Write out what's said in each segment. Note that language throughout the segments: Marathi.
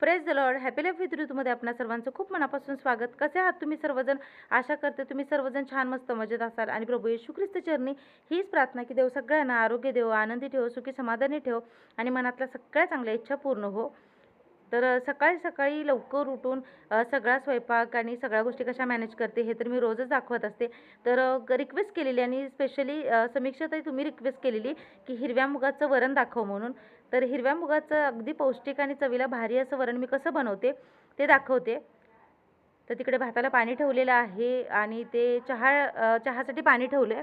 Praise the lord happy life with ऋतूमध्ये आपणा सर्वांचं खूप मनापासून स्वागत. कसे आहात तुम्ही सर्वजण? आशा करते तुम्ही सर्वजण छान मस्त मजेत असाल. आणि प्रभू येशू ख्रिस्त चरणी हीच प्रार्थना की देव सगळ्यांना आरोग्य देव आनंदी ठेव सुखी समाधानी ठेव आणि मनातल्या सगळ्या चांगल्या इच्छा पूर्ण हो. तर सकाळी सकाळी लवकर उठून सगळा स्वयंपाक आणि सगळ्या गोष्टी कशा मॅनेज करते हे तर मी रोजच दाखवत असते. तर रिक्वेस्ट केलेली आणि स्पेशली समीक्षाताही तुम्ही रिक्वेस्ट केलेली की हिरव्या मुगाचं वरण दाखव म्हणून. तर हिरव्या मुगाचं अगदी पौष्टिक आणि चवीला भारी असं वरण मी कसं बनवते ते दाखवते. तर तिकडे भाताला पाणी ठेवलेलं आहे आणि ते चहा चहासाठी पाणी ठेवलं आहे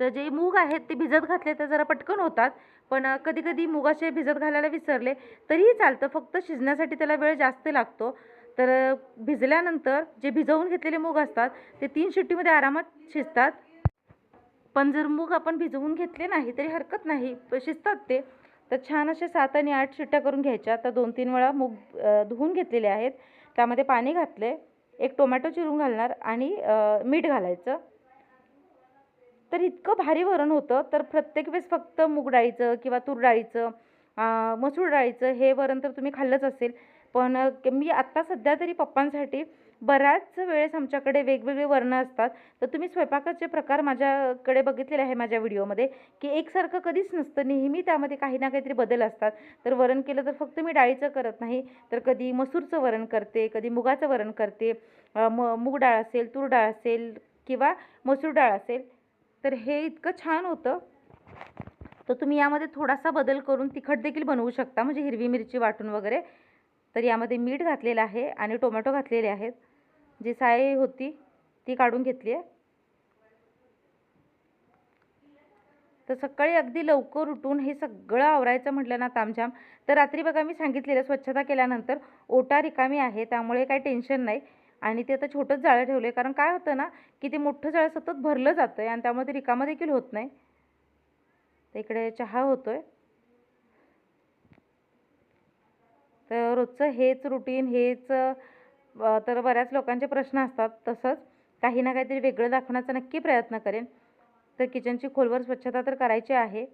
तर जे मूग आहेत ते भिजत घातले तर जरा पटकन होतात पण कधी कधी मुगाचे भिजत घालायला विसरले तरीही चालतं. फक्त शिजण्यासाठी त्याला वेळ जास्त लागतो. तर भिजल्यानंतर जे भिजवून घेतलेले मूग असतात ते तीन शिट्टीमध्ये आरामात शिजतात. पण जर मूग आपण भिजवून घेतले नाही तरी हरकत नाही शिजतात ते. तर छान असे सात आणि आठ शिट्ट्या करून घ्यायच्या. तर दोन तीन वेळा मूग धुवून घेतलेले आहेत. त्यामध्ये पाणी घातले एक टोमॅटो चिरून घालणार आणि मीठ घालायचं. तर इतकं भारी वरण होतं तर प्रत्येक वेळेस फक्त मूग डाळीचं किंवा तूर डाळीचं मसूर डाळीचं हे वरण तर तुम्ही खाल्लंच असेल. पण मी आत्ता सध्या तरी पप्पांसाठी बऱ्याच वेळेस आमच्याकडे वेगवेगळे वर्ण असतात. तर तुम्ही स्वयंपाकाचे प्रकार माझ्याकडे बघितलेले आहे माझ्या व्हिडिओमध्ये की एकसारखं कधीच नसतं. नेहमी त्यामध्ये काही ना काहीतरी बदल असतात. तर वरण केलं तर फक्त मी डाळीचं करत नाही. तर कधी मसूरचं वरण करते कधी मुगाचं वरण करते. म मूग डाळ असेल तूर डाळ असेल किंवा मसूर डाळ असेल तर हे इतकं छान होतं. तर तुम्ही यामध्ये थोडासा बदल करून तिखट देखील बनवू शकता. म्हणजे हिरवी मिरची वाटून वगैरे. तर यामध्ये मीठ घातलेलं आहे आणि टोमॅटो घातलेले आहेत. जी साय होती ती काढून घेतली आहे. तर सकाळी अगदी लवकर उठून हे सगळं आवरायचं म्हटलं ना तामझाम तर रात्री बघा मी सांगितलेलं स्वच्छता केल्यानंतर ओटा रिकामी आहे त्यामुळे काही टेन्शन नाही. आणि ते आता छोटंच जाळं ठेवलं आहे कारण काय होतं ना की ते मोठं जाळं सतत भरलं जातं आहे आणि त्यामुळे ते रिकामं देखील होत नाही. तर इकडे चहा होतो आहे तर रोजचं हेच रुटीन हेच तर बऱ्याच लोकांचे प्रश्न असतात. तसंच काही ना काहीतरी वेगळं दाखवण्याचा नक्की प्रयत्न करेन. तर किचनची खोलवर स्वच्छता तर करायची आहे.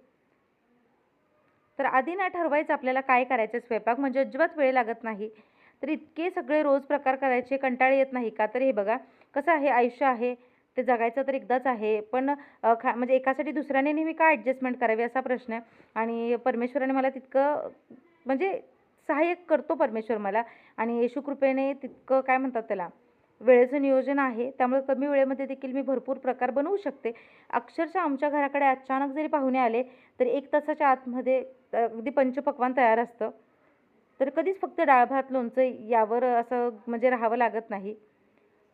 तर आधी ना ठरवायचं आपल्याला काय करायचं आहे स्वयंपाक म्हणजे अजिबात वेळ लागत नाही. तर इतके सगळे रोज प्रकार करायचे कंटाळे येत नाही का? तर हे बघा कसं आहे आयुष्य आहे ते जगायचं तर एकदाच आहे. पण खा म्हणजे एकासाठी दुसऱ्याने नेहमी का ॲडजस्टमेंट करावी असा प्रश्न आहे? आणि परमेश्वराने मला तितकं म्हणजे सहाय्य करतो परमेश्वर मला. आणि येशू कृपेने तितकं काय म्हणतात त्याला वेळेचं नियोजन आहे. त्यामुळे कमी वेळेमध्ये देखील मी भरपूर प्रकार बनवू शकते. अक्षरशः आमच्या घराकडे अचानक जरी पाहुणे आले तर एक तासाच्या आतमध्ये अगदी पंचपक्वान तयार असतं. तर कधीच फक्त डाळ भात लोणचं यावर असं म्हणजे राहावं लागत नाही.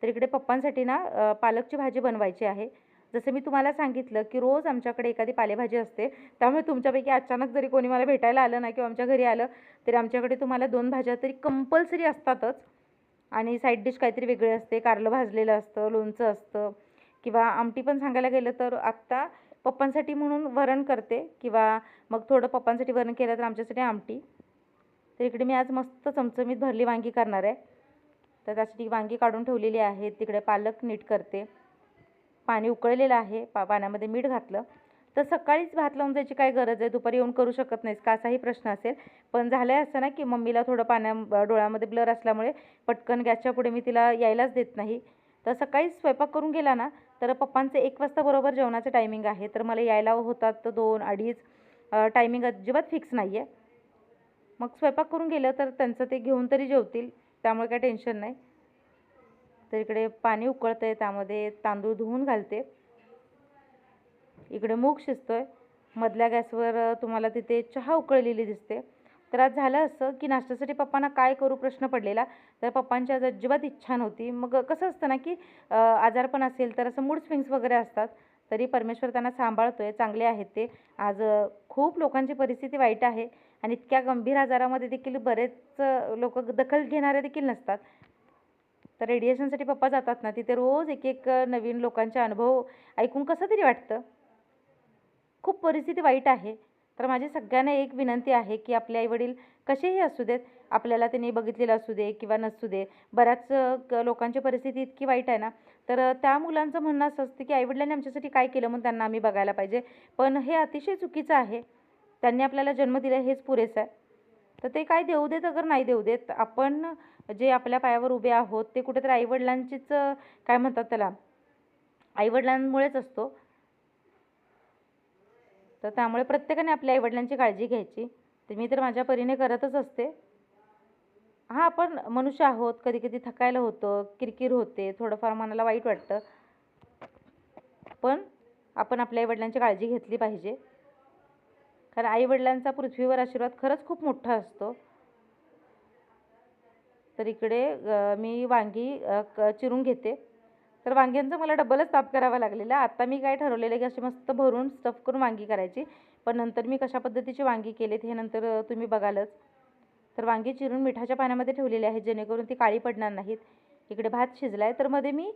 तर इकडे पप्पांसाठी ना पालकची भाजी बनवायची आहे. जसं मी तुम्हाला सांगितलं की रोज आमच्याकडे एखादी पालेभाजी असते त्यामुळे तुमच्यापैकी अचानक जरी कोणी मला भेटायला आलं ना किंवा आमच्या घरी आलं तरी आमच्याकडे तुम्हाला दोन भाज्या तरी कंपल्सरी असतातच. आणि साईड डिश काहीतरी वेगळी असते कारलं भाजलेलं असतं लोणचं असतं किंवा आमटी पण सांगायला गेलं तर आत्ता पप्पांसाठी म्हणून वरण करते किंवा मग थोडं पप्पांसाठी वरण केलं तर आमच्यासाठी आमटी. तर इकडे मी आज मस्त चमचमीत भरली वांगी करणार आहे. तर त्यासाठी वांगी काढून ठेवलेली आहेत तिकडे पालक नीट करते. पाणी उकळलेलं आहे पा पाण्यामध्ये मीठ घातलं. तर सकाळीच भात लावून जायची काय गरज आहे? दुपारी येऊन करू शकत नाहीस का? असाही प्रश्न असेल. पण झालं आहे असं ना की मम्मीला थोडं पाण्या डोळ्यामध्ये ब्लर असल्यामुळे पटकन गॅसच्या पुढे मी तिला यायलाच देत नाही. तर सकाळीच स्वयंपाक करून गेला ना तर पप्पांचं एक वाजता बरोबर जेवणाचं टायमिंग आहे. तर मला यायला होतात तर दोन अडीच. टायमिंग अजिबात फिक्स नाही आहे मग स्वयंपाक करून गेलं तर त्यांचं ते घेऊन तरी जेवतील. त्यामुळे काही टेन्शन नाही. तर इकडे पाणी उकळतं आहे त्यामध्ये तांदूळ धुवून घालते. इकडे मूग शिजतो आहे मधल्या गॅसवर तुम्हाला तिथे चहा उकळलेली दिसते. तर आज झालं असं की नाश्त्यासाठी पप्पांना काय करू प्रश्न पडलेला तर पप्पांची आज अजिबात इच्छा नव्हती. मग कसं असतं ना की आजारपण असेल तर असं मूड स्विंग्स वगैरे असतात तरी परमेश्वर त्यांना सांभाळतो आहे चांगले आहेत ते. आज खूप लोकांची परिस्थिती वाईट आहे आणि इतक्या गंभीर आजारामध्ये देखील बरेच लोक दखल घेणारे देखील नसतात. तर रेडिएशनसाठी पप्पा जातात ना तिथे रोज एक एक नवीन लोकांचे अनुभव ऐकून कसं तरी वाटतं. खूप परिस्थिती वाईट आहे. तर माझी सगळ्यांना एक विनंती आहे की आपले आईवडील कसेही असू देत आपल्याला त्यांनी बघितलेलं असू दे किंवा नसू दे बऱ्याच क- लोकांची परिस्थिती इतकी वाईट आहे ना तर त्या मुलांचं म्हणणं असं असतं की आईवडिलांनी आमच्यासाठी काय केलं म्हणून त्यांना आम्ही बघायला पाहिजे. पण हे अतिशय चुकीचं आहे. त्यांनी आपल्याला जन्म दिला हेच पुरेसं आहे. तर ते काय देऊ देत अगर नाही देऊ देत आपण जे आपल्या पायावर उभे आहोत ते कुठेतरी आईवडिलांचीच काय म्हणतात त्याला? आईवडिलांमुळेच असतो. तर त्यामुळे प्रत्येकाने आपल्या आईवडिलांची काळजी घ्यायची. तर मी तर माझ्या परीने करतच असते. हां आपण मनुष्य आहोत कधी कधी थकायला होतं किरकिर होते थोडंफार मनाला वाईट वाटतं. पण आपण आपल्या आईवडिलांची काळजी घेतली पाहिजे. कारण आईवडिलांचा पृथ्वीवर आशीर्वाद खरंच खूप मोठा असतो. तर इकडे मी वांगी क चिरून घेते. तर वांग्यांचं मला डबलच ताप करावा लागलेला. आत्ता मी काय ठरवलेलं आहे की अशी मस्त भरून स्टफ करून वांगी करायची. पण नंतर मी कशा पद्धतीची वांगी केलीत हे नंतर तुम्ही बघालच. तर वांगी चिरून मिठाच्या पाण्यामध्ये ठेवलेली आहेत जेणेकरून ती काळी पडणार नाहीत. इकडे भात शिजला आहे तर मध्ये मी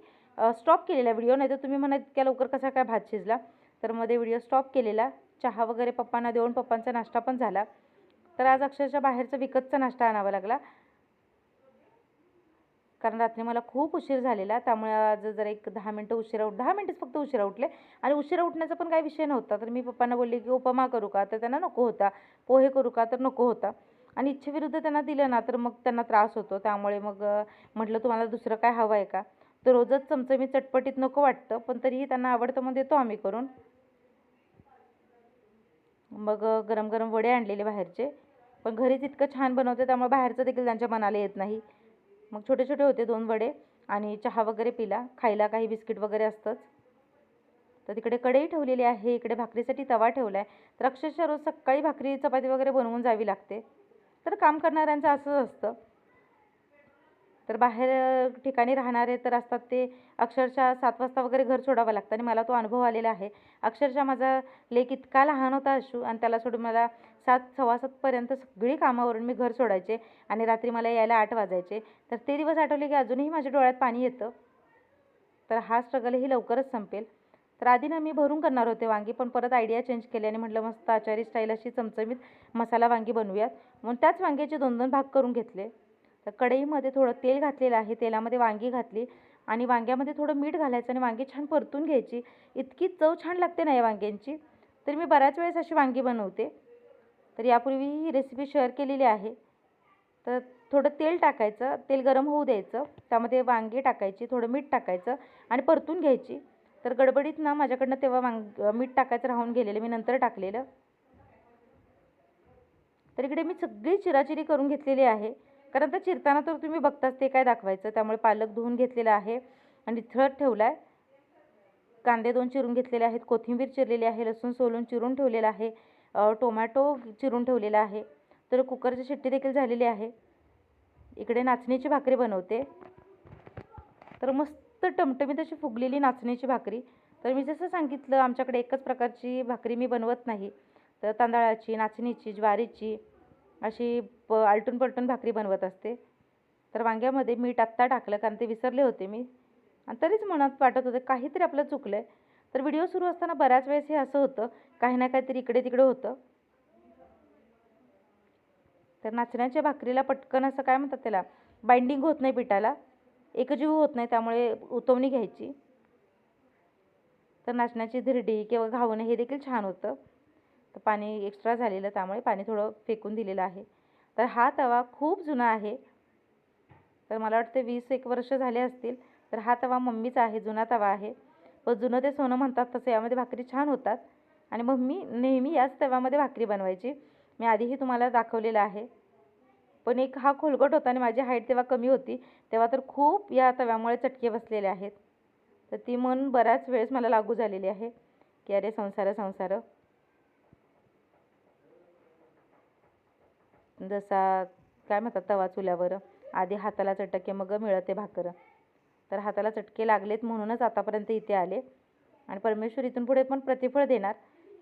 स्टॉप केलेला व्हिडिओ नाही तर तुम्ही म्हणा इतक्या लवकर कसा काय भात शिजला. तर मध्ये व्हिडिओ स्टॉप केलेला. चहा वगैरे पप्पांना देऊन पप्पांचा नाश्ता पण झाला. तर आज अक्षरशः बाहेरचा विकतचा नाश्ता आणावा लागला. कारण रात्री मला खूप उशीर झालेला त्यामुळे आज जरा एक दहा मिनटं उशिरा उठ दहा मिनटंच फक्त उशिरा उठले. आणि उशिरा उठण्याचा पण काही विषय नव्हता. तर मी पप्पांना बोलले की उपमा करू का? तर त्यांना नको होता. पोहे करू का? तर नको होता. आणि इच्छेविरुद्ध त्यांना दिलं ना तर मग त्यांना त्रास होतो. त्यामुळे मग म्हटलं तुम्हाला दुसरं काय हवं आहे का? तर रोजच चमचमीत चटपटीत नको वाटतं पण तरीही त्यांना आवडतं मग देतो आम्ही करून. मग गरम गरम वडे आणलेले बाहेरचे. पण घरीच इतकं छान बनवते त्यामुळे बाहेरचं देखील त्यांच्या मनाला येत नाही. मग छोटे छोटे होते दोन वडे आणि चहा वगैरे पिला. खायला काही बिस्किट वगैरे असतंच. तर तिकडे कढई ठेवलेली आहे. इकडे भाकरीसाठी तवा ठेवला आहे तर अक्षरशः रोज सकाळी भाकरी चपाती वगैरे बनवून जावी लागते. तर काम करणाऱ्यांचं असंच असतं. तर बाहेर ठिकाणी राहणारे तर असतात ते अक्षरशः सात वाजता वगैरे घर सोडावं लागतं आणि मला तो अनुभव आलेला आहे. अक्षरशः माझा लेक इतका लहान होता अशू आणि त्याला सोडून मला सात सव्वा सातपर्यंत सगळी कामावरून मी घर सोडायचे आणि रात्री मला यायला आठ वाजायचे. तर ते दिवस आठवले की अजूनही माझ्या डोळ्यात पाणी येतं. तर हा स्ट्रगलही लवकरच संपेल. तर आधी ना मी भरून करणार होते वांगी पण परत आयडिया चेंज केली आणि म्हटलं मस्त आचारी स्टाईल अशी चमचमीत मसाला वांगी बनवूयात. मग त्याच वांग्याचे दोन दोन भाग करून घेतले. तर कढईमध्ये थोडं तेल घातलेलं आहे. तेलामध्ये वांगी घातली आणि वांग्यामध्ये थोडं मीठ घालायचं आणि वांगी छान परतून घ्यायची. इतकी चव छान लागते ना या वांग्यांची. तर मी बऱ्याच वेळेस अशी वांगी बनवते. तर यापूर्वी ही रेसिपी शेअर केलेली आहे. तर थोडं तेल टाकायचं तेल गरम होऊ द्यायचं त्यामध्ये वांगी टाकायची थोडं मीठ टाकायचं आणि परतून घ्यायची. तर गडबडीत ना माझ्याकडनं तेव्हा वांग मीठ टाकायचं राहून गेलेलं मी नंतर टाकलेलं. तर इकडे मी सगळी चिराचिरी करून घेतलेली आहे. कारण तर चिरताना तर तुम्ही बघताच ते काय दाखवायचं त्यामुळे पालक धुवून घेतलेला आहे आणि थळ ठेवला आहे कांदे दोन चिरून घेतलेले आहेत कोथिंबीर चिरलेली आहे लसूण सोलून चिरून ठेवलेलं आहे. टोमॅटो चिरून ठेवलेला आहे. तर कुकरची शिट्टी देखील झालेली आहे. इकडे नाचणीची भाकरी बनवते. तर मस्त टमटमीत अशी फुगलेली नाचणीची भाकरी. तर मी जसं सांगितलं आमच्याकडे एकच प्रकारची भाकरी मी बनवत नाही. तर तांदळाची नाचणीची ज्वारीची अशी प आलटून पलटून भाकरी बनवत असते. तर वांग्यामध्ये मीठ आत्ता टाकलं कारण ते विसरले होते मी. आणि तरीच मनात वाटत होते काहीतरी आपलं चुकलं आहे तर व्हिडिओ सुरू असताना बऱ्याच वेळेस हे असं होतं काही ना काहीतरी इकडे तिकडे होतं. तर नाचण्याच्या भाकरीला पटकन असं काय म्हणतात त्याला बाइंडिंग होत नाही पिठाला एकजीव होत नाही त्यामुळे उतवणी घ्यायची. तर नाचण्याची धिरडी किंवा घावणं हे देखील छान होतं. तर पाणी एक्स्ट्रा झालेलं त्यामुळे पाणी थोडं फेकून दिलेलं आहे. तर हा तवा खूप जुना आहे. तर मला वाटते वीस एक वर्ष झाले असतील तर हा तवा मम्मीचा आहे जुना तवा आहे. व जुनं ते सोनं म्हणतात तसं यामध्ये भाकरी छान होतात. आणि मग मी नेहमी याच तव्यामध्ये भाकरी बनवायची. मी आधीही तुम्हाला दाखवलेलं आहे. पण एक हा खोलगट होता आणि माझी हाईट तेव्हा कमी होती. तेव्हा तर खूप या तव्यामुळे चटके बसलेले आहेत. तर ती मन बऱ्याच वेळेस मला लागू झालेली आहे. की अरे संसार संसार. जसा काय म्हणतात तवा चुल्यावर. आधी हाताला चटके मग मिळते भाकर. तर हाताला चटके लागलेत म्हणूनच आतापर्यंत इथे आले. आणि परमेश्वर इथून पुढे पण प्रतिफळ देणार.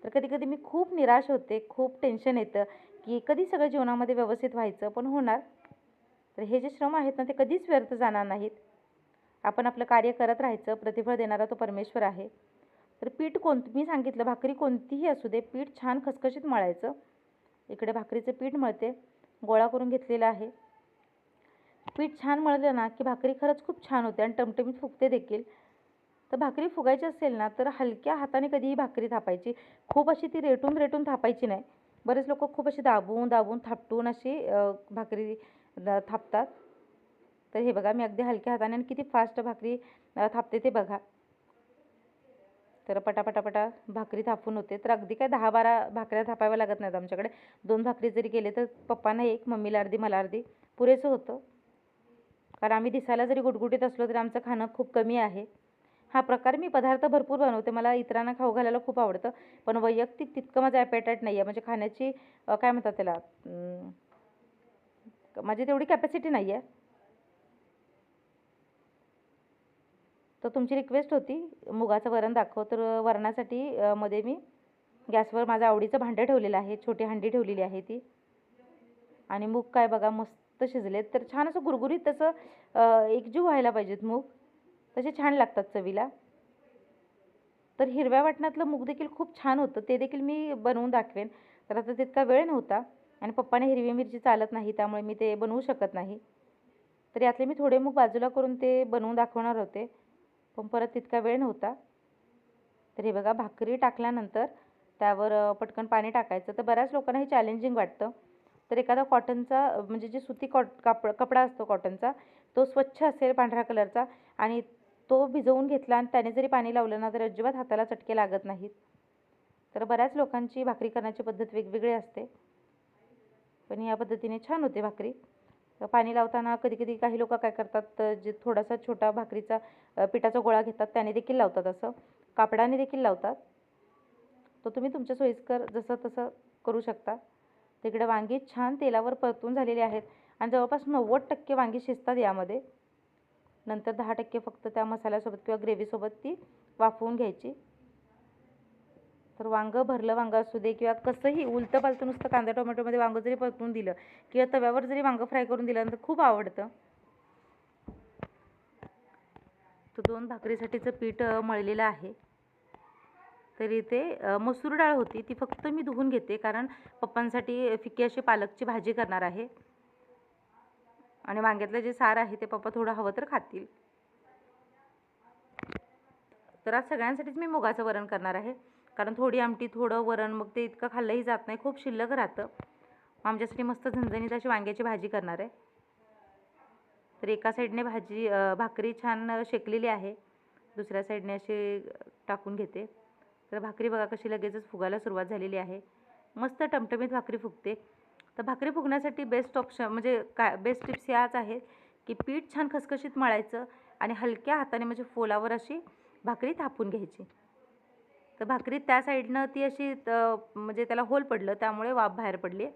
तर कधी कधी मी खूप निराश होते खूप टेन्शन येतं की कधी सगळं जीवनामध्ये व्यवस्थित व्हायचं पण होणार. तर हे जे श्रम आहेत ना ते कधीच व्यर्थ जाणार नाहीत. आपण आपलं कार्य करत राहायचं प्रतिफळ देणारा तो परमेश्वर आहे. तर पीठ कोण मी सांगितलं भाकरी कोणतीही असू दे पीठ छान खसखशीत मळायचं. इकडे भाकरीचं पीठ मळते गोळा करून घेतलेलं आहे. पीठ छान मळलं ना की भाकरी खरंच खूप छान होते आणि टमटमीत फुगते देखील. तर भाकरी फुगायची असेल ना तर हलक्या हाताने कधीही भाकरी थापायची. खूप अशी ती रेटून रेटून थापायची नाही. बरेच लोक खूप अशी दाबून दाबून थापटून अशी भाकरी थापतात. तर हे बघा मी अगदी हलक्या हाताने आणि किती फास्ट भाकरी थापते ते बघा. तर पटापटापटा भाकरी थापून होते. तर अगदी काय दहा बारा भाकऱ्या थापाव्या लागत नाहीत आमच्याकडे. दोन भाकरी जरी केले तर पप्पांना एक मम्मीला अर्धी मला अर्धी. पुरेसं होतं. कारण आम्ही दिसायला जरी गुटगुटीत असलो तरी आमचं खाणं खूप कमी आहे. हा प्रकार मी पदार्थ भरपूर बनवते. मला इतरांना खाऊ घालायला खूप आवडतं. पण वैयक्तिक तितकं माझं ॲपेटाईट नाही आहे म्हणजे खाण्याची काय म्हणतात त्याला माझी तेवढी कॅपॅसिटी नाही आहे तर तुमची रिक्वेस्ट होती मुगाचं वरण दाखव. तर वरणासाठी मध्ये मी गॅसवर माझं आवडीचं भांडं ठेवलेलं आहे. छोटी हंडी ठेवलेली आहे ती. आणि मूग काय बघा मस्त शिजलेत तर छान असं गुरगुरीत तसं एकजीव व्हायला पाहिजेत मूग. तसे छान लागतात चवीला. तर हिरव्या वाटणातलं मूग देखील खूप छान होतं. ते देखील मी बनवून दाखवेन. तर आता तितका वेळ नव्हता आणि पप्पाने हिरवी मिरची चालत नाही त्यामुळे मी ते बनवू शकत नाही. तर यातले मी थोडे मूग बाजूला करून ते बनवून दाखवणार होते. पण परत तितका वेळ नव्हता. तर हे बघा भाकरी टाकल्यानंतर त्यावर पटकन पाणी टाकायचं. तर बऱ्याच लोकांना हे चॅलेंजिंग वाटतं. तर एखादा कॉटनचा म्हणजे जे सुती कॉट कापड कपडा असतो कॉटनचा तो स्वच्छ असेल पांढऱ्या कलरचा आणि तो भिजवून घेतला आणि त्याने जरी पाणी लावलं ना तर अजिबात हाताला चटके लागत नाहीत. तर बऱ्याच लोकांची भाकरी करण्याची पद्धत वेगवेगळी असते. पण या पद्धतीने छान होते भाकरी. पाणी लावताना कधी कधी काही लोक काय करतात तर जे थोडासा छोटा भाकरीचा पिठाचा गोळा घेतात त्याने देखील लावतात असं. कापडाने देखील लावतात. तो तुम्ही तुमच्या सोयीस्कर जसं तसं करू शकता. तिकडे वांगी छान तेलावर परतून झालेली आहेत. आणि जवळपास नव्वद टक्के वांगी शिजतात यामध्ये. नंतर दहा टक्के फक्त त्या मसाल्यासोबत किंवा ग्रेव्हीसोबत ती वाफवून घ्यायची. तर वांगं भरलं वांगं असू दे किंवा कसंही उलतं पालतं नुसतं कांदा टोमॅटोमध्ये वांगं जरी परतून दिलं किंवा तव्यावर जरी वांगं फ्राय करून दिलं तर खूप आवडतं. तर दोन भाकरीसाठीचं पीठ मळलेलं आहे. तर इथे मसूर डाळ होती ती फक्त मी धुवून घेते कारण पप्पांसाठी फिक्की अशी पालकची भाजी करणार आहे. आणि वांग्यातलं जे सार आहे ते पप्पा थोडं हवं तर खातील. तर आज सगळ्यांसाठीच मी मुगाचं वरण करणार आहे. कारण थोडी आमटी थोडं वरण मग ते इतकं खाल्लंही जात नाही. खूप शिल्लक राहतं. आमच्यासाठी मस्त झणझणीत अशी वांग्याची भाजी करणार आहे. तर एका साईडने भाजी भाकरी छान शेकलेली आहे. दुसऱ्या साईडने अशी टाकून घेते. तर भाकरी बघा कशी लगेचच फुगायला सुरुवात झालेली आहे. मस्त टमटमीत भाकरी फुगते. तर भाकरी फुगण्यासाठी बेस्ट ऑप्शन म्हणजे काय बेस्ट टिप्स याच आहेत की पीठ छान खसखशीत मळायचं आणि हलक्या हाताने म्हणजे फोलावर अशी भाकरी थापून घ्यायची. तर भाकरी त्या साईडनं ती अशी त- म्हणजे त्याला होल पडलं त्यामुळे वाफ बाहेर पडली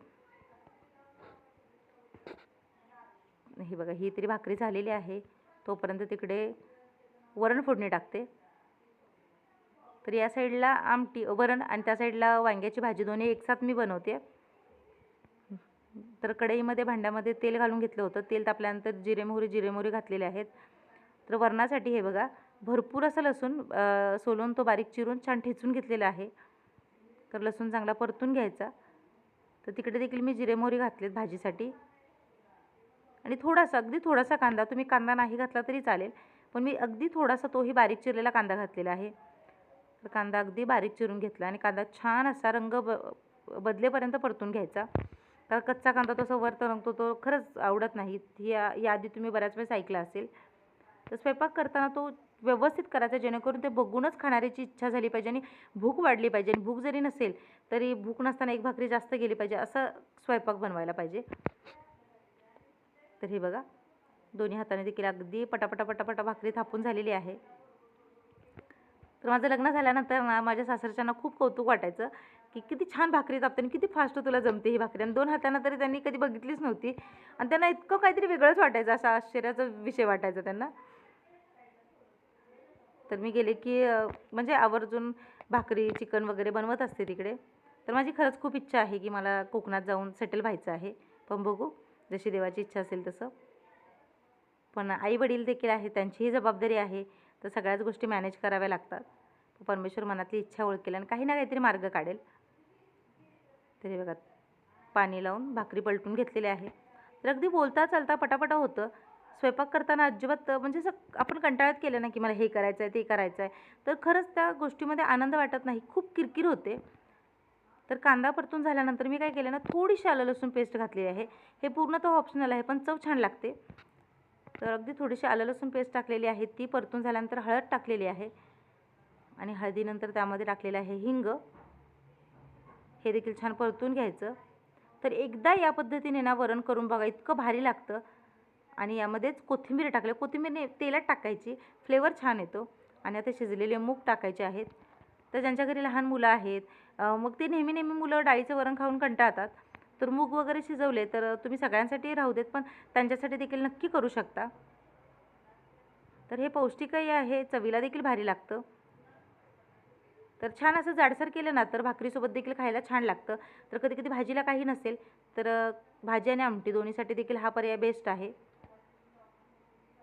हे बघा ही तरी भाकरी झालेली आहे. तोपर्यंत तिकडे वरण फोडणी टाकते. तर या साईडला आमटी वरण आणि त्या साईडला वांग्याची भाजी दोन्ही एकसाथ मी बनवते. तर कढईमध्ये भांड्यामध्ये तेल घालून घेतलं होतं. तेल तापल्यानंतर जिरे मोहरी जिरे मोहरी घातलेले आहेत. तर वरणासाठी हे बघा भरपूर असं लसूण सोलून तो बारीक चिरून छान ठेचून घेतलेला आहे. तर लसूण चांगला परतून घ्यायचा. तर तिकडे देखील मी जिरे मोहरी घातलेत भाजीसाठी. आणि थोडासा अगदी थोडासा कांदा तुम्ही कांदा नाही घातला तरी चालेल. पण मी अगदी थोडासा तोही बारीक चिरलेला कांदा घातलेला आहे. तर कांदा अगदी बारीक चिरून घेतला आणि कांदा छान असा रंग ब बदलेपर्यंत परतून घ्यायचा. तर कच्चा कांदा तसं वर तरंगतो तो खरंच आवडत नाही. ही या याआधी तुम्ही बऱ्याच वेळेस ऐकलं असेल. तर स्वयंपाक करताना तो व्यवस्थित करायचा जेणेकरून ते बघूनच खाणाऱ्याची इच्छा झाली पाहिजे आणि भूक वाढली पाहिजे. आणि भूक जरी नसेल तरी भूक नसताना एक भाकरी जास्त गेली पाहिजे असं स्वयंपाक बनवायला पाहिजे. तर हे बघा दोन्ही हाताने देखील अगदी पटापटा पटापटा भाकरी थापून झालेली आहे. तर माझं लग्न झाल्यानंतर ना माझ्या सासरच्यांना खूप कौतुक वाटायचं की किती छान भाकरी तापते आणि किती फास्ट तुला जमते ही भाकरी. आणि दोन हातानं तरी त्यांनी कधी बघितलीच नव्हती. आणि त्यांना इतकं काहीतरी वेगळंच वाटायचं असा आश्चर्याचा विषय वाटायचा त्यांना. तर मी गेले की म्हणजे आवर्जून भाकरी चिकन वगैरे बनवत असते तिकडे. तर माझी खरंच खूप इच्छा आहे की मला कोकणात जाऊन सेटल व्हायचं आहे. पण बघू जशी देवाची इच्छा असेल तसं. पण आई वडील देखील आहे त्यांचीही जबाबदारी आहे. तर सगळ्याच गोष्टी मॅनेज कराव्या लागतात. परमेश्वर मनातली इच्छा ओळखेल आणि काही ना काहीतरी मार्ग काढेल. तरी बघा पाणी लावून भाकरी पलटून घेतलेली आहे. तर अगदी बोलता चालता पटापटा होतं. स्वयंपाक करताना अजिबात म्हणजे असं आपण कंटाळत केलं ना की मला हे करायचं आहे ते करायचं आहे तर खरंच त्या गोष्टीमध्ये आनंद वाटत नाही. खूप किरकिर होते. तर कांदा परतून झाल्यानंतर मी काय केलं ना थोडीशी आलं लसूण पेस्ट घातलेली आहे. हे पूर्णतः ऑप्शनल आहे पण चव छान लागते. तर अगदी थोडीशी आलं लसूण पेस्ट टाकलेली आहे. ती परतून झाल्यानंतर हळद टाकलेली आहे. आणि हळदीनंतर त्यामध्ये टाकलेलं आहे हिंग. हे देखील छान परतून घ्यायचं. तर एकदा या पद्धतीने ना वरण करून बघा इतकं भारी लागतं. आणि यामध्येच कोथिंबीर टाकले. कोथिंबीरने तेलात टाकायची. फ्लेवर छान येतो. आणि आता शिजलेले मूग टाकायचे आहेत. तर ज्यांच्या घरी लहान मुलं आहेत मग ते नेहमी नेहमी मुलं डाळीचं वरण खाऊन कंटाळतात. तर मूग वगैरे शिजवले तर तुम्ही सगळ्यांसाठी राहू देत पण त्यांच्यासाठी देखील नक्की करू शकता. तर हे पौष्टिकही आहे चवीला देखील भारी लागतं. तर छान असं जाडसर केलं ना तर भाकरीसोबत देखील खायला छान लागतं. तर कधी कधी भाजीला काही नसेल तर भाजी आणि आमटी दोन्हीसाठी देखील हा पर्याय बेस्ट आहे.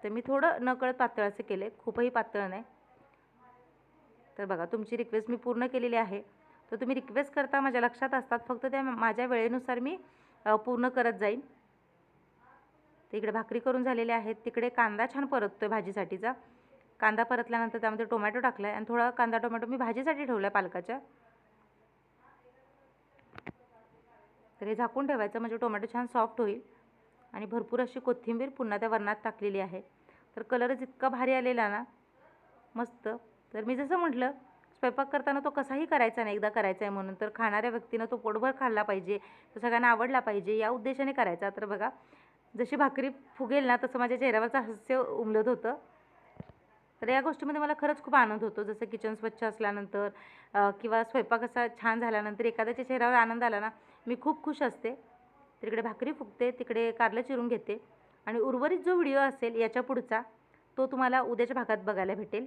तर मी थोडं नकळत पातळ असं केलं आहे खूपही पातळ नाही. तर बघा तुमची रिक्वेस्ट मी पूर्ण केलेली आहे. तर तुम्ही रिक्वेस्ट करता माझ्या लक्षात असतात. फक्त त्या माझ्या वेळेनुसार मी पूर्ण करत जाईन. तिकडे इकडे भाकरी करून झालेल्या आहेत. तिकडे कांदा छान परततो आहे भाजीसाठीचा. कांदा परतल्यानंतर त्यामध्ये टोमॅटो टाकला आहे आणि थोडा कांदा टोमॅटो मी भाजीसाठी ठेवला आहे पालकाच्या. तर हे झाकून ठेवायचं म्हणजे टोमॅटो छान सॉफ्ट होईल. आणि भरपूर अशी कोथिंबीर पुन्हा त्या वरणात टाकलेली आहे. तर कलरच इतका भारी आलेला ना मस्त. तर मी जसं म्हटलं स्वयंपाक करताना तो कसाही करायचा नाही एकदा करायचा आहे म्हणून. तर खाणाऱ्या व्यक्तीनं तो पोटभर खाल्ला पाहिजे तो सगळ्यांना आवडला पाहिजे या उद्देशाने करायचा. तर बघा जशी भाकरी फुगेल ना तसं माझ्या चेहऱ्यावरचं हास्य उमलत होतं. तर या गोष्टीमध्ये मला खरंच खूप आनंद होतो. जसं किचन स्वच्छ असल्यानंतर किंवा स्वयंपाक असा छान झाल्यानंतर एखाद्याच्या चेहऱ्यावर आनंद आला ना मी खूप खुश असते. तिकडे भाकरी फुगते तिकडे कारलं चिरून घेते. आणि उर्वरित जो व्हिडिओ असेल याच्या पुढचा तो तुम्हाला उद्याच्या भागात बघायला भेटेल.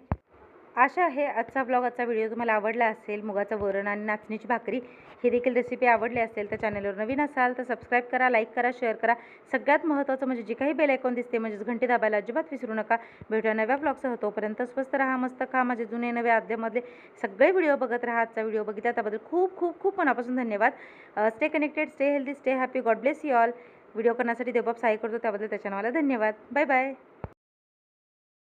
आशा आहे आजचा ब्लॉग आजचा व्हिडिओ तुम्हाला आवडला असेल मुगाचं वरण आणि नाचणीची भाकरी ही देखील रेसिपी आवडली असेल तर चॅनलवर नवीन असाल तर सबस्क्राईब करा लाईक करा शेअर करा. सगळ्यात महत्त्वाचं म्हणजे जी काही बेल ऐकून दिसते म्हणजेच घंटी दाबायला अजिबात विसरू नका. भेटूया नव्या ब्लॉगसह तोपर्यंत स्वस्त राहा मस्त खा. माझे जुने नवे आद्यामधले सगळे व्हिडिओ बघत राहा. आजचा व्हिडिओ बघितला त्याबद्दल खूप खूप खूप मनापासून धन्यवाद. Stay connected stay healthy stay happy God bless you all video करण्यासाठी देवबाप सहाय्य करतो त्याबद्दल त्याच्या नावाला धन्यवाद. Bye bye